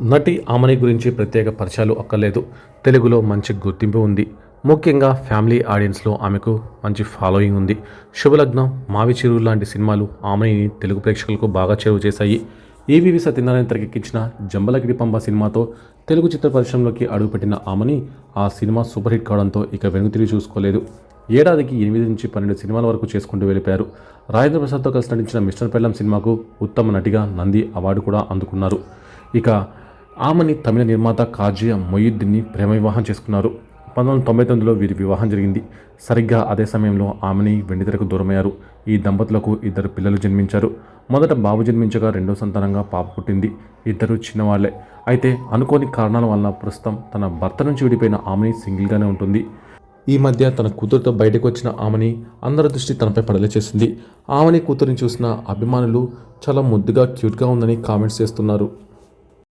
నటి ఆమని గురించి ప్రత్యేక పరిచయాలు అక్కర్లేదు. తెలుగులో మంచి గుర్తింపు ఉంది. ముఖ్యంగా ఫ్యామిలీ ఆడియన్స్లో ఆమెకు మంచి ఫాలోయింగ్ ఉంది. శుభలగ్నం మావి చిరువు లాంటి సినిమాలు ఆమెని తెలుగు ప్రేక్షకులకు బాగా చేరువ చేశాయి. ఈవీవి సత్యనారాయణ తెరకెక్కించిన జంబలగిరి పంబ సినిమాతో తెలుగు చిత్ర పరిశ్రమలోకి అడుగుపెట్టిన ఆమెని ఆ సినిమా సూపర్ హిట్ కావడంతో ఇక వెనుతిరిగి చూసుకోలేదు. ఏడాదికి ఎనిమిది నుంచి పన్నెండు సినిమాల వరకు చేసుకుంటూ వెళ్ళిపోయారు. రాజేంద్ర ప్రసాద్తో కలిసి నటించిన మిస్టర్ పెల్లం సినిమాకు ఉత్తమ నటిగా నంది అవార్డు కూడా అందుకున్నారు. ఇక ఆమెని తమిళ నిర్మాత కాజియా మొయిద్దీన్ని ప్రేమ వివాహం చేసుకున్నారు. పంతొమ్మిది వందల తొంభై తొమ్మిదిలో వీరి వివాహం జరిగింది. సరిగ్గా అదే సమయంలో ఆమెని వెండితెరకు దూరమయ్యారు. ఈ దంపతులకు ఇద్దరు పిల్లలు జన్మించారు. మొదట బాబు జన్మించగా రెండో సంతానంగా పాప పుట్టింది. ఇద్దరు చిన్నవాళ్ళే. అయితే అనుకోని కారణాల వలన ప్రస్తుతం తన భర్త నుంచి విడిపోయిన ఆమెని సింగిల్గానే ఉంటుంది. ఈ మధ్య తన కూతురుతో బయటకు వచ్చిన ఆమెని అందరి దృష్టి తనపై పడలే చేసింది. ఆమెని కూతురిని చూసిన అభిమానులు చాలా ముద్దుగా క్యూట్గా ఉందని కామెంట్స్ చేస్తున్నారు.